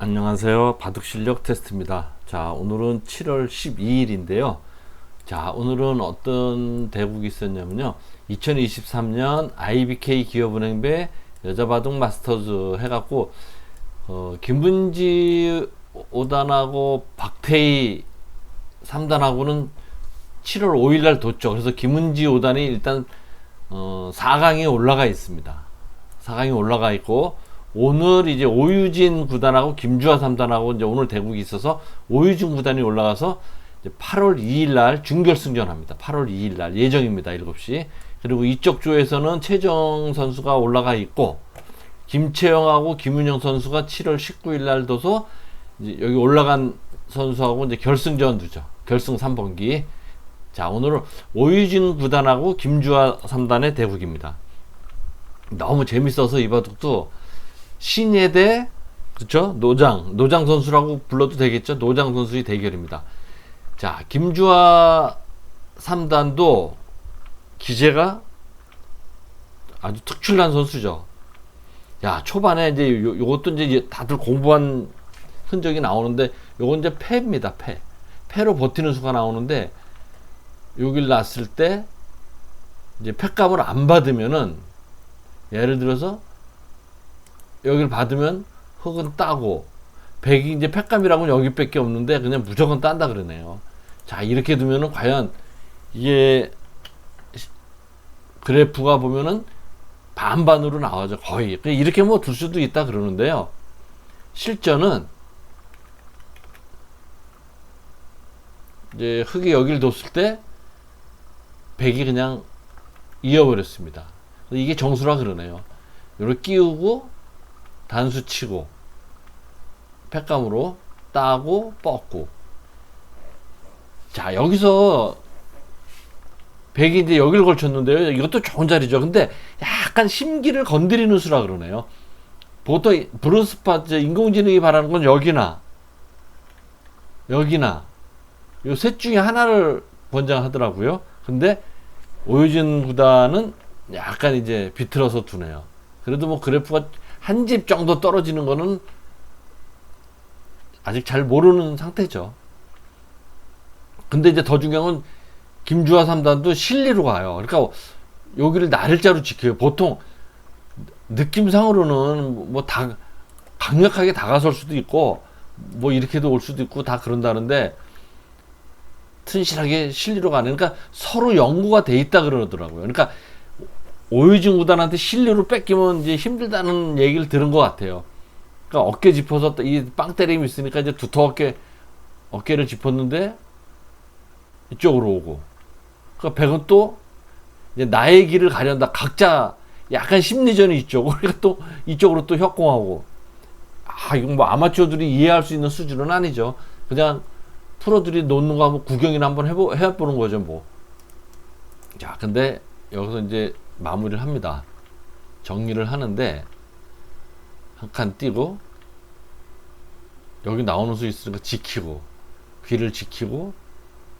안녕하세요. 바둑 실력 테스트입니다. 자, 오늘은 7월 12일인데요. 자, 오늘은 어떤 대국이 있었냐면요. 2023년 IBK 기업은행배 여자 바둑 마스터즈 해갖고, 어, 김분지 5단하고 박태희 3단하고는 7월 5일 날 뒀죠. 그래서 김은지 5단이 일단, 어, 4강에 올라가 있습니다. 4강에 올라가 있고, 오늘 이제 오유진 구단하고 김주하 3단하고 이제 오늘 대국이 있어서 오유진 구단이 올라가서 이제 8월 2일 날 준결승전 합니다. 8월 2일 날 예정입니다. 7시. 그리고 이쪽 조에서는 최정 선수가 올라가 있고 김채영하고 김윤영 선수가 7월 19일 날 둬서 여기 올라간 선수하고 이제 결승전 두죠. 결승 3번기. 자, 오늘은 오유진 구단하고 김주하 3단의 대국입니다. 너무 재밌어서 이 바둑도 신예대 그렇죠 노장 노장 선수라고 불러도 되겠죠 노장 선수의 대결입니다. 자 김주하 3단도 기재가 아주 특출난 선수죠. 야 초반에 이제 요, 요것도 이제 다들 공부한 흔적이 나오는데 요건 이제 패입니다 패 패로 버티는 수가 나오는데 여길 났을 때 이제 패값을 안 받으면은 예를 들어서 여기를 받으면 흙은 따고 백이 이제 팩감이라고는 여기밖에 없는데 그냥 무조건 딴다 그러네요. 자 이렇게 두면은 과연 이게 그래프가 보면은 반반으로 나와죠 거의 이렇게 뭐 둘 수도 있다 그러는데요. 실전은 이제 흙이 여기를 뒀을 때 백이 그냥 이어버렸습니다. 이게 정수라 그러네요. 이렇게 끼우고 단수 치고 팩감으로 따고 뻗고. 자 여기서 백이 이제 여기를 걸쳤는데요. 이것도 좋은 자리죠. 근데 약간 심기를 건드리는 수라 그러네요. 보통 브루스파 인공지능이 바라는 건 여기나 여기나 요 셋 중에 하나를 권장하더라고요. 근데 오유진 구단은 약간 이제 비틀어서 두네요. 그래도 뭐 그래프가 한 집 정도 떨어지는 거는 아직 잘 모르는 상태죠. 근데 이제 더 중요한 건 김주하 3단도 실리로 가요. 그러니까 여기를 나를자로 지켜요. 보통 느낌상으로는 뭐 다 강력하게 다가설 수도 있고 뭐 이렇게도 올 수도 있고 다 그런다는데 튼실하게 실리로 가는 그러니까 서로 연구가 돼 있다 그러더라고요. 그러니까 오유진 구단한테 실리로 뺏기면 이제 힘들다는 얘기를 들은 것 같아요. 그러니까 어깨 짚어서 이 빵 때림이 있으니까 이제 두터웠게 어깨를 짚었는데 이쪽으로 오고. 그러니까 백은 또 이제 나의 길을 가련다. 각자 약간 심리전이 있죠. 그러니까 또 이쪽으로 또 협공하고. 아, 이건 뭐 아마추어들이 이해할 수 있는 수준은 아니죠. 그냥 프로들이 놓는 거 한번 구경이나 한번 해보, 해보는 거죠, 뭐. 자, 근데 여기서 이제 마무리를 합니다. 정리를 하는데 한 칸 띄고 여기 나오는 수 있으니까 지키고 귀를 지키고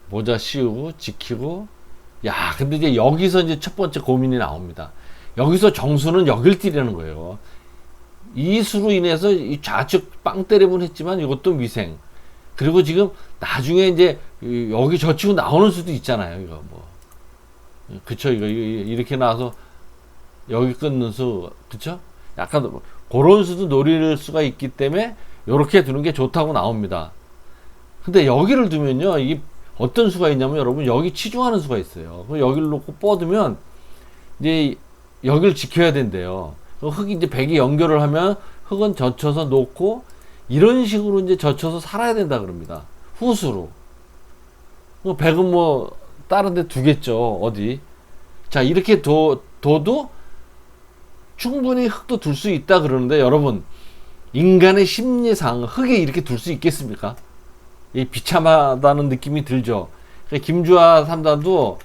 모자 씌우고 지키고 야 근데 이제 여기서 이제 첫 번째 고민이 나옵니다. 여기서 정수는 여길 띠라는 거예요. 이 수로 인해서 이 좌측 빵 때리면 했지만 이것도 미생. 그리고 지금 나중에 이제 여기 젖히고 나오는 수도 있잖아요. 이거 뭐. 그쵸? 이거 이렇게 나와서 여기 끊는 수 그쵸? 약간 그런 수도 노릴 수가 있기 때문에 이렇게 두는 게 좋다고 나옵니다. 근데 여기를 두면요 이게 어떤 수가 있냐면 여러분 여기 치중하는 수가 있어요. 여기를 놓고 뻗으면 이제 여기를 지켜야 된대요. 흙이 이제 백이 연결을 하면 흙은 젖혀서 놓고 이런 식으로 이제 젖혀서 살아야 된다 그럽니다. 후수로. 백은 뭐 다른 데 두겠죠. 어디. 자, 이렇게 둬, 둬도 충분히 흙도 둘 수 있다 그러는데 여러분, 인간의 심리상 흙에 이렇게 둘 수 있겠습니까? 이 비참하다는 느낌이 들죠. 그러니까 김주하 삼단도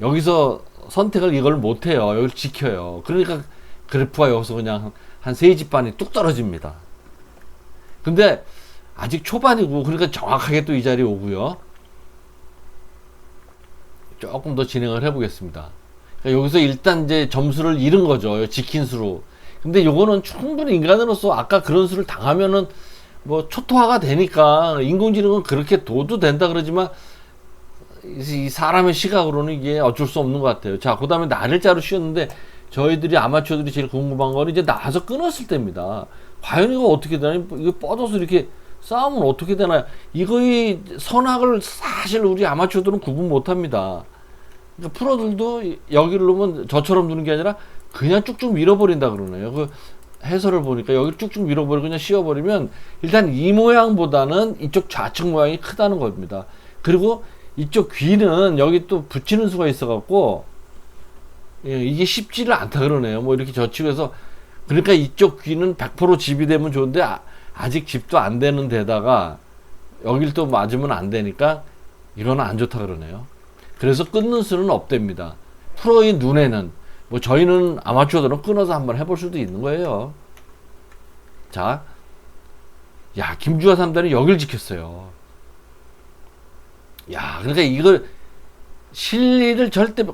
여기서 선택을 이걸 못해요. 여기를 지켜요. 그러니까 그래프가 여기서 그냥 한 세 집 반이 뚝 떨어집니다. 근데 아직 초반이고, 그러니까 정확하게 또 이 자리에 오고요. 조금 더 진행을 해보겠습니다. 그러니까 여기서 일단 이제 점수를 잃은 거죠. 지킨 수로. 근데 요거는 충분히 인간으로서 아까 그런 수를 당하면은 뭐 초토화가 되니까 인공지능은 그렇게 둬도 된다 그러지만 이 사람의 시각으로는 이게 어쩔 수 없는 것 같아요. 자, 그 다음에 날일자로 쉬었는데 저희들이 아마추어들이 제일 궁금한 거는 이제 나와서 끊었을 때입니다. 과연 이거 어떻게 되나? 이거 뻗어서 이렇게 싸우면 어떻게 되나요? 이거의 선악을 사실 우리 아마추어들은 구분 못 합니다. 그러니까 프로들도 여기를 놓으면 저처럼 두는 게 아니라 그냥 쭉쭉 밀어버린다 그러네요. 그 해설을 보니까 여기 쭉쭉 밀어버리고 그냥 씌워버리면 일단 이 모양보다는 이쪽 좌측 모양이 크다는 겁니다. 그리고 이쪽 귀는 여기 또 붙이는 수가 있어갖고 예, 이게 쉽지를 않다 그러네요. 뭐 이렇게 저치고 해서 그러니까 이쪽 귀는 100% 집이 되면 좋은데 아, 아직 집도 안 되는 데다가 여길 또 맞으면 안 되니까 이거는 안 좋다 그러네요. 그래서 끊는 수는 없답니다. 프로의 눈에는 뭐 저희는 아마추어들은 끊어서 한번 해볼 수도 있는 거예요. 자, 야 김주하 삼단이 여길 지켰어요. 야 그러니까 이걸 실리를 절대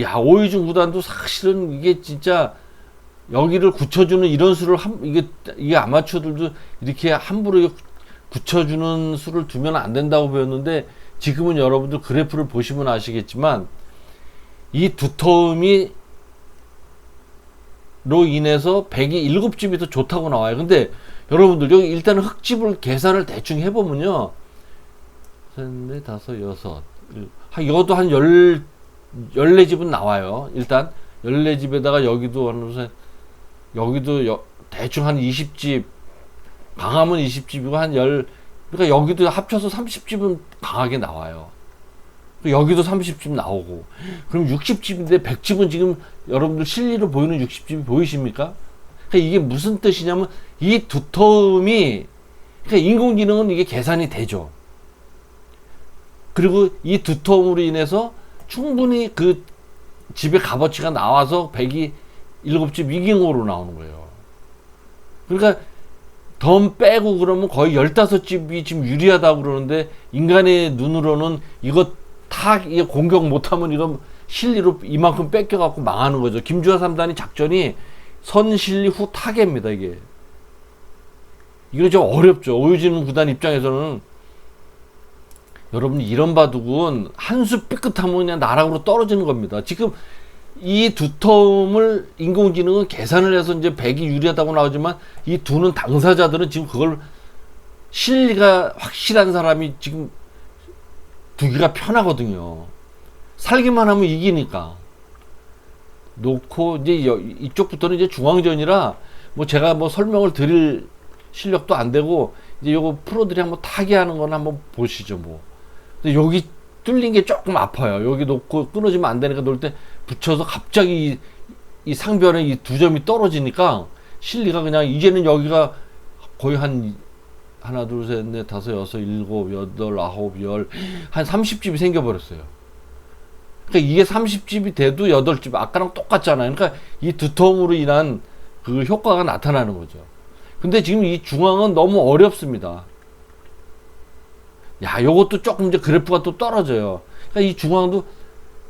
야 오이중 구단도 사실은 이게 진짜 여기를 굳혀주는 이런 수를 한 이게 이게 아마추어들도 이렇게 함부로 굳혀주는 수를 두면 안 된다고 배웠는데 지금은 여러분들 그래프를 보시면 아시겠지만 이 두터움이 로 인해서 백이 7집이 더 좋다고 나와요. 근데 여러분들 여기 일단 흙집을 계산을 대충 해보면요. 셋, 넷, 다섯, 여섯. 한, 이것도 한 열, 열네 집은 나와요. 일단, 열네 집에다가 여기도 한, 여기도 여, 대충 한 20집, 강하면 20집이고 한 열, 그러니까 여기도 합쳐서 30집은 강하게 나와요. 여기도 30집 나오고 그럼 60집인데 100집은 지금 여러분들 실리로 보이는 60집이 보이십니까? 그러니까 이게 무슨 뜻이냐면 이 두터움이 그러니까 인공지능은 이게 계산이 되죠. 그리고 이 두터움으로 인해서 충분히 그 집의 값어치가 나와서 100이 7집 이경으로 나오는 거예요. 그러니까 덤 빼고 그러면 거의 15집이 지금 유리하다고 그러는데 인간의 눈으로는 탁 이게 공격 못하면 이건 실리로 이만큼 뺏겨갖고 망하는 거죠. 김주하 3단이 작전이 선실리 후 타개입니다 이게. 이거 좀 어렵죠. 오유진 구단 입장에서는 여러분 이런 바둑은 한 수 삐끗하면 그냥 나락으로 떨어지는 겁니다. 지금 이 두터움을 인공지능은 계산을 해서 이제 백이 유리하다고 나오지만 이 두는 당사자들은 지금 그걸 실리가 확실한 사람이 지금 두기가 편하거든요. 살기만 하면 이기니까. 놓고 이제 이쪽부터는 이제 중앙전이라 뭐 제가 뭐 설명을 드릴 실력도 안 되고 이제 요거 프로들이 한번 타게 하는 건 한번 보시죠 뭐. 근데 여기 뚫린 게 조금 아파요. 여기 놓고 끊어지면 안 되니까 놓을 때 붙여서 갑자기 이, 이 상변에 이 두 점이 떨어지니까 실리가 그냥 이제는 여기가 거의 한 하나 둘 셋 넷 다섯 여섯 일곱 여덟 아홉 열 한 30집이 생겨버렸어요. 그러니까 이게 30집이 돼도 8집 아까랑 똑같잖아요. 그러니까 이 두터움으로 인한 그 효과가 나타나는 거죠. 근데 지금 이 중앙은 너무 어렵습니다. 야, 요것도 조금 이제 그래프가 또 떨어져요. 그러니까 이 중앙도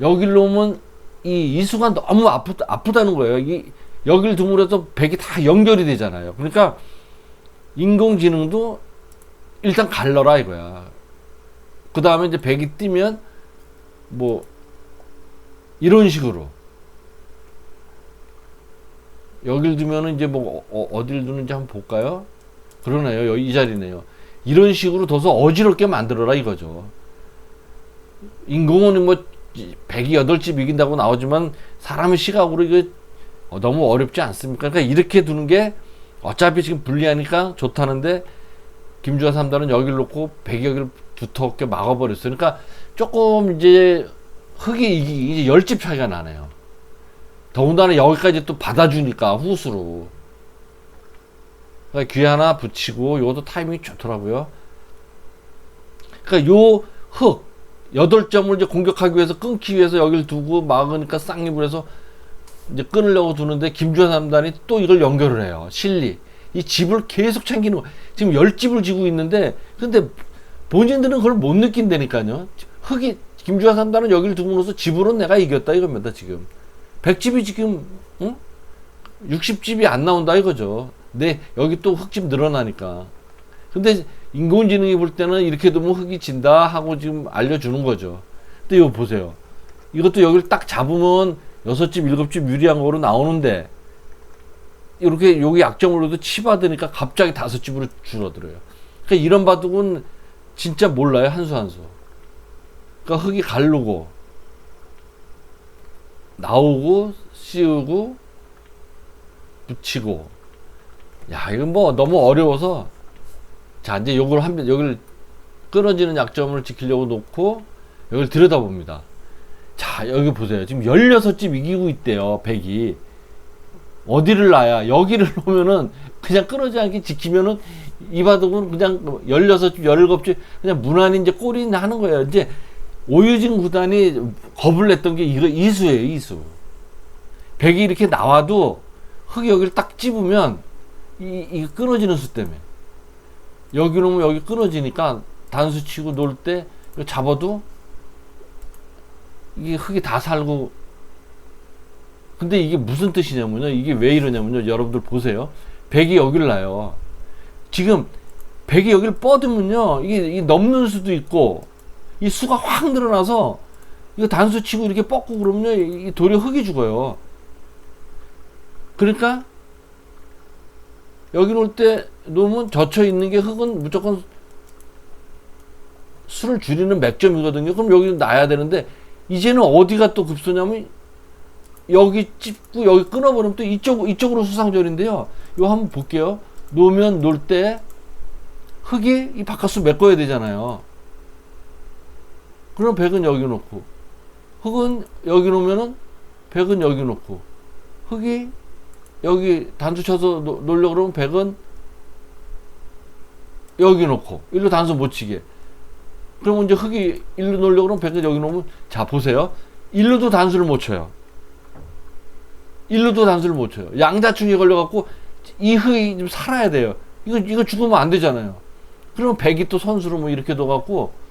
여길 놓으면 이 이수가 너무 아프, 아프다는 거예요. 이, 여길 두므로서 백이 다 연결이 되잖아요. 그러니까 인공지능도 일단 갈러라 이거야. 그 다음에 이제 백이 뜨면 뭐 이런 식으로 여길 두면은 이제 뭐 어, 어딜 두는지 한번 볼까요? 그러네요. 이 자리네요. 이런 식으로 둬서 어지럽게 만들어라 이거죠. 인공은 뭐 백이 여덟 집 이긴다고 나오지만 사람의 시각으로 이거 어, 너무 어렵지 않습니까? 그러니까 이렇게 두는 게 어차피 지금 불리하니까 좋다는데 김주하 삼단은 여기를 놓고 백이 여기를 두텁게 막아버렸어요. 그러니까 조금 이제 흙이 이제 열집 차이가 나네요. 더군다나 여기까지 또 받아주니까 후수로. 그러니까 귀 하나 붙이고 이것도 타이밍이 좋더라고요. 그러니까 요 흙, 여덟 점을 이제 공격하기 위해서 끊기 위해서 여기를 두고 막으니까 쌍립을 해서 이제 끊으려고 두는데 김주환 삼단이 또 이걸 연결을 해요. 실리. 이 집을 계속 챙기는 거. 지금 열 집을 지고 있는데 근데 본인들은 그걸 못 느낀다니까요. 흙이 김주환 삼단은 여기를 두고서 집으로 내가 이겼다 이겁니다 지금. 100집이 지금 응? 60집이 안 나온다 이거죠. 네 여기 또 흙집 늘어나니까. 근데 인공지능이 볼 때는 이렇게 두면 흙이 진다 하고 지금 알려주는 거죠. 근데 이거 보세요. 이것도 여기를 딱 잡으면 여섯 집, 일곱 집 유리한 거로 나오는데 이렇게 여기 약점으로도 치받으니까 갑자기 다섯 집으로 줄어들어요. 그러니까 이런 바둑은 진짜 몰라요 한 수 한 수. 그러니까 흙이 갈르고 나오고 씌우고 붙이고 야 이건 뭐 너무 어려워서 자 이제 요걸 한번 여기를 끊어지는 약점을 지키려고 놓고 여기를 들여다봅니다. 자 여기 보세요. 지금 16집 이기고 있대요. 100이. 어디를 놔야 여기를 놓으면은 그냥 끊어지지 않게 지키면은 이 바둑은 그냥 16집, 17집 그냥 무난히 이제 꼴이 하는 거예요. 이제 오유진 구단이 겁을 냈던 게 이거 이수예요, 이수. 백이 이렇게 나와도 흙이 여기를 딱 집으면 이, 이 끊어지는 수 때문에. 여기 놓으면 여기 끊어지니까 단수 치고 놀 때 잡아도 이게 흙이 다 살고. 근데 이게 무슨 뜻이냐면요. 이게 왜 이러냐면요. 여러분들 보세요. 백이 여기를 놔요. 지금 백이 여기를 뻗으면요. 이게, 이게 넘는 수도 있고 이 수가 확 늘어나서 이거 단수 치고 이렇게 뻗고 그러면요. 이 돌이 흙이 죽어요. 그러니까 여기 놓을 때 놓으면 젖혀 있는 게 흙은 무조건 수를 줄이는 맥점이거든요. 그럼 여기 놔야 되는데 이제는 어디가 또 급소냐면 여기 찝고 여기 끊어버리면 또 이쪽 이쪽으로 수상절인데요. 이거 한번 볼게요. 놓으면 놓을 때 흙이 이 바깥수 메꿔야 되잖아요. 그럼 백은 여기 놓고 흙은 여기 놓으면은 백은 여기 놓고 흙이 여기 단수 쳐서 놓- 놓으려고 그러면 백은 여기 놓고 일로 단수 못 치게. 그러면 이제 흙이 일로 놓으려고 그러면 백은 여기 놓으면 자 보세요. 일로도 단수를 못 쳐요. 일로도 단수를 못 쳐요. 양자충이 걸려갖고 이 흙이 좀 살아야 돼요. 이거 이거 죽으면 안 되잖아요. 그러면 백이 또 선수로 뭐 이렇게 둬갖고 그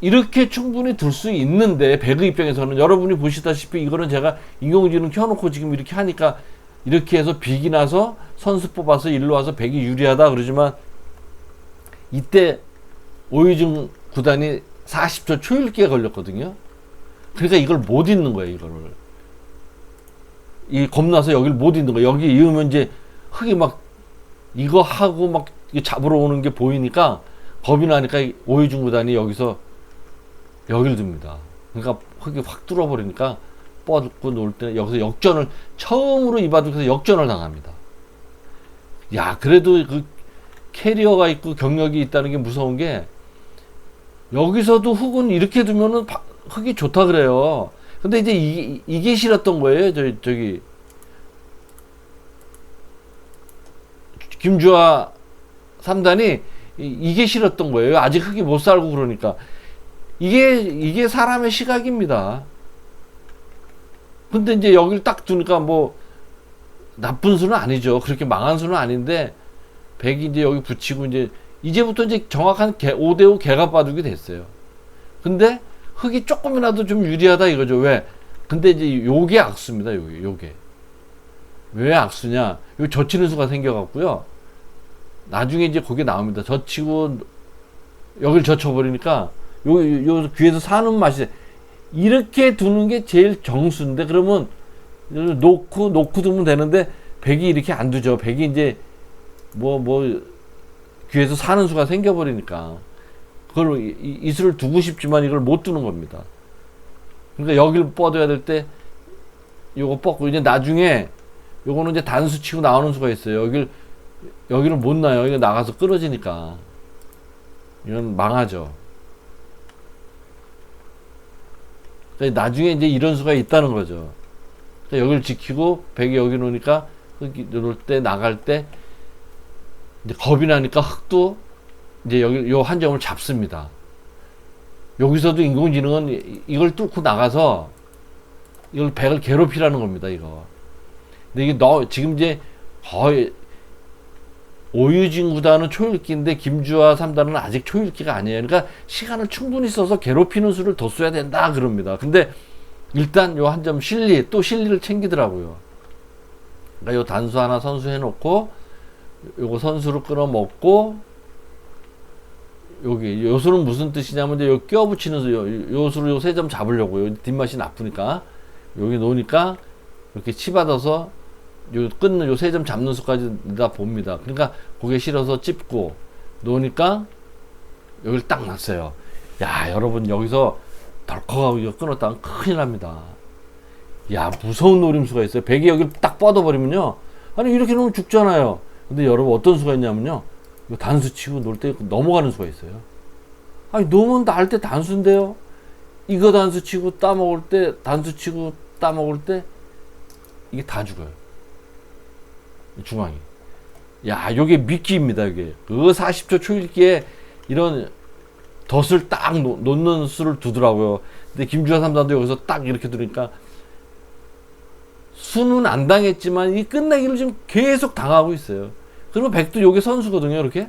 이렇게 충분히 둘수 있는데 백의 입장에서는 여러분이 보시다시피 이거는 제가 인공지능 켜놓고 지금 이렇게 하니까 이렇게 해서 빅이 나서 선수 뽑아서 일로 와서 백이 유리하다 그러지만 이때 오유진 구단이 40초 초읽기에 걸렸거든요. 그러니까 이걸 못 잊는 거예요, 이거를. 이 겁나서 여기를 못 잊는 거예요. 여기 이으면 이제 흙이 막 이거 하고 막 잡으러 오는 게 보이니까 겁이 나니까 이 오유진 구단이 여기서 여기를 둡니다. 그러니까 흙이 확 뚫어버리니까 뻗고 놀 때 여기서 역전을 처음으로 이 바둑에서 역전을 당합니다. 야 그래도 그 캐리어가 있고 경력이 있다는 게 무서운 게 여기서도 흙은 이렇게 두면은 바- 흙이 좋다 그래요. 근데 이제 이, 이게 싫었던 거예요. 저, 저기 김주아 3단이 이게 싫었던 거예요. 아직 흙이 못 살고 그러니까 이게 이게 사람의 시각입니다. 근데 이제 여기를 딱 두니까 뭐 나쁜 수는 아니죠. 그렇게 망한 수는 아닌데 백이 이제 여기 붙이고 이제 이제부터 이제 정확한 개, 5대5 개가 바둑이 됐어요. 근데 흙이 조금이라도 좀 유리하다 이거죠. 왜? 근데 이제 요게 악수입니다. 요게 요게 왜 악수냐? 요 젖히는 수가 생겨갖고요. 나중에 이제 거기 나옵니다. 젖히고 여기를 젖혀버리니까 요, 요 귀에서 사는 맛이 이렇게 두는 게 제일 정수인데 그러면 놓고 놓고 두면 되는데 백이 이렇게 안 두죠. 백이 이제 뭐뭐 귀에서 사는 수가 생겨버리니까 그걸 이- 이- 이수를 두고 싶지만 이걸 못 두는 겁니다. 그러니까 여기를 뻗어야 될 때 요거 뻗고 이제 나중에 요거는 이제 단수 치고 나오는 수가 있어요. 여기를 여기를 못 놔요. 여기가 나가서 끊어지니까 이건 망하죠. 그러니까 나중에 이제 이런 수가 있다는 거죠. 그러니까 여기를 지키고 백이 여기 놓으니까 흙이 놓을 때 나갈 때 이제 겁이 나니까 흙도 이제 여기 요 한 점을 잡습니다. 여기서도 인공지능은 이- 이걸 뚫고 나가서 이걸 백을 괴롭히라는 겁니다. 이거. 근데 이게 너 지금 이제 거의 오유진 구단은 초읽기인데 김주아 3단은 아직 초읽기가 아니에요. 그러니까 시간을 충분히 써서 괴롭히는 수를 더 써야 된다 그럽니다. 근데 일단 요 한 점 실리 또 실리를 챙기더라고요. 그러니까 요 단수 하나 선수해 놓고 요거 선수를 끌어먹고 여기 요수는 무슨 뜻이냐면 이제 요 껴붙이는 수 요- 요수를 요 세 점 잡으려고요. 뒷맛이 나쁘니까 여기 놓으니까 이렇게 치받아서 요 끊는 요 세 점 잡는 수까지 다 봅니다. 그러니까 고개 실어서 찝고 놓으니까 여기를 딱 놨어요. 야 여러분 여기서 덜컥하고 이거 끊었다가 큰일 납니다. 야 무서운 노림수가 있어요. 백이 여기를 딱 뻗어버리면요. 아니 이렇게 놓으면 죽잖아요. 근데 여러분 어떤 수가 있냐면요. 이거 단수 치고 놀 때 넘어가는 수가 있어요. 아니 놓으면 날 때 단수인데요. 이거 단수 치고 따먹을 때 단수 치고 따먹을 때 이게 다 죽어요. 이 중앙이. 야, 요게 미끼입니다, 이게. 그 40초 초읽기에 이런 덫을 딱 놓, 놓는 수를 두더라고요. 근데 김주하 삼단도 여기서 딱 이렇게 들으니까 수는 안 당했지만 이 끝내기를 지금 계속 당하고 있어요. 그러면 백도 요게 선수거든요, 이렇게.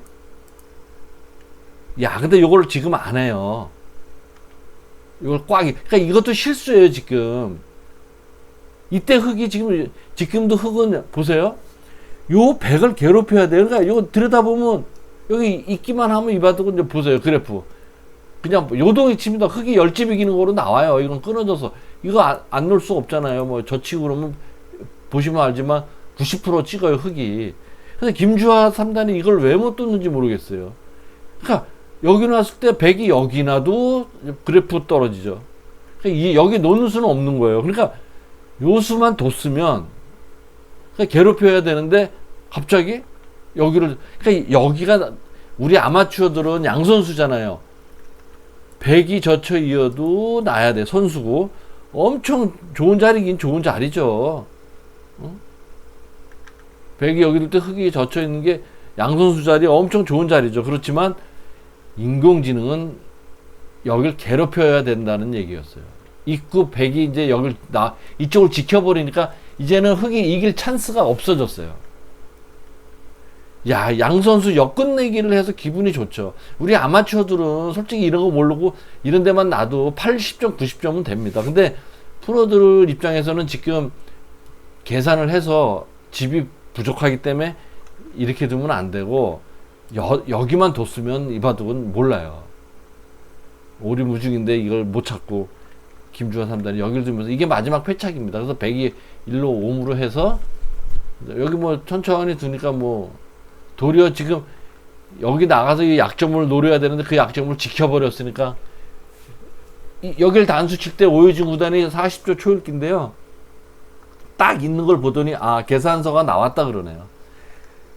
야, 근데 요걸 지금 안 해요. 이걸 꽉이. 그러니까 이것도 실수예요, 지금. 이때 흙이 지금, 지금도 흙은, 보세요. 요 백을 괴롭혀야 돼요. 그러니까 이거 들여다보면, 여기 있기만 하면 이 바둑은 이제 보세요, 그래프. 그냥 요동이 칩니다. 흙이 열집 이기는 거로 나와요. 이건 끊어져서. 이거 안, 안 놓을 수 없잖아요. 뭐, 저 치고 그러면, 보시면 알지만, 90% 찍어요, 흙이. 근데 김주하 3단이 이걸 왜못 뚫는지 모르겠어요. 그러니까, 여기 놨을 때 백이 여기 놔도 그래프 떨어지죠. 그러니까 이, 여기 놓는 수는 없는 거예요. 그러니까 요 수만 뒀으면 그러니까 괴롭혀야 되는데 갑자기 여기를 그러니까 여기가 우리 아마추어들은 양선수잖아요. 백이 젖혀 이어도 나야 돼 선수고 엄청 좋은 자리긴 좋은 자리죠. 어? 백이 여기 둘때 흙이 젖혀 있는 게 양선수 자리 엄청 좋은 자리죠. 그렇지만 인공지능은 여길 괴롭혀야 된다는 얘기였어요. 입구 백이 이제 여길 나 이쪽을 지켜버리니까 이제는 흙이 이길 찬스가 없어졌어요. 야, 양 선수 역끝내기를 해서 기분이 좋죠. 우리 아마추어들은 솔직히 이런 거 모르고 이런 데만 놔도 80점, 90점은 됩니다. 근데 프로들 입장에서는 지금 계산을 해서 집이 부족하기 때문에 이렇게 두면 안 되고 여, 여기만 뒀으면 이 바둑은 몰라요. 오리무중인데 이걸 못 찾고 김주환 삼단이 여기를 두면서 이게 마지막 패착입니다. 그래서 백이 일로 옴으로 해서 여기 뭐 천천히 두니까 뭐 도리어 지금 여기 나가서 이 약점을 노려야 되는데 그 약점을 지켜버렸으니까 이, 여길 단수 칠 때 오유진 구단이 40조 초읽기인데요. 딱 있는 걸 보더니 아 계산서가 나왔다 그러네요.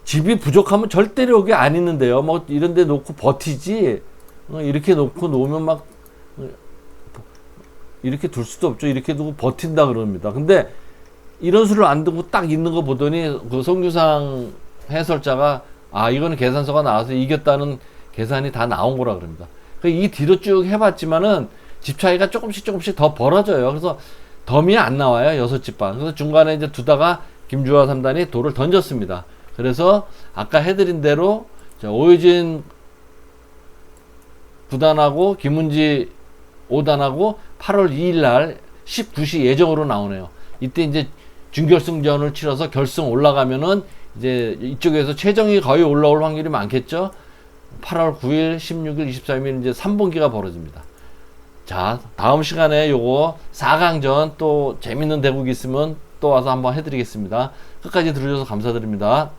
집이 부족하면 절대로 여기 안 있는데요. 뭐 이런 데 놓고 버티지. 어, 이렇게 놓고 놓으면 막 어, 이렇게 둘 수도 없죠. 이렇게 두고 버틴다 그럽니다. 근데 이런 수를 안 두고 딱 있는 거 보더니 그 송규상 해설자가 아 이거는 계산서가 나와서 이겼다는 계산이 다 나온 거라 그럽니다. 그이 뒤로 쭉 해봤지만은 집 차이가 조금씩 조금씩 더 벌어져요. 그래서 덤이 안 나와요. 여섯 집 반. 그래서 중간에 이제 두다가 김주하 삼단이 돌을 던졌습니다. 그래서 아까 해드린 대로 자, 오유진 구단하고 김은지 5단하고 8월 2일 날 19시 예정으로 나오네요. 이때 이제 준결승전을 치러서 결승 올라가면은 이제 이쪽에서 최정이 거의 올라올 확률이 많겠죠. 8월 9일, 16일, 23일 이제 3분기가 벌어집니다. 자, 다음 시간에 요거 4강전 또 재밌는 대국이 있으면 또 와서 한번 해드리겠습니다. 끝까지 들어주셔서 감사드립니다.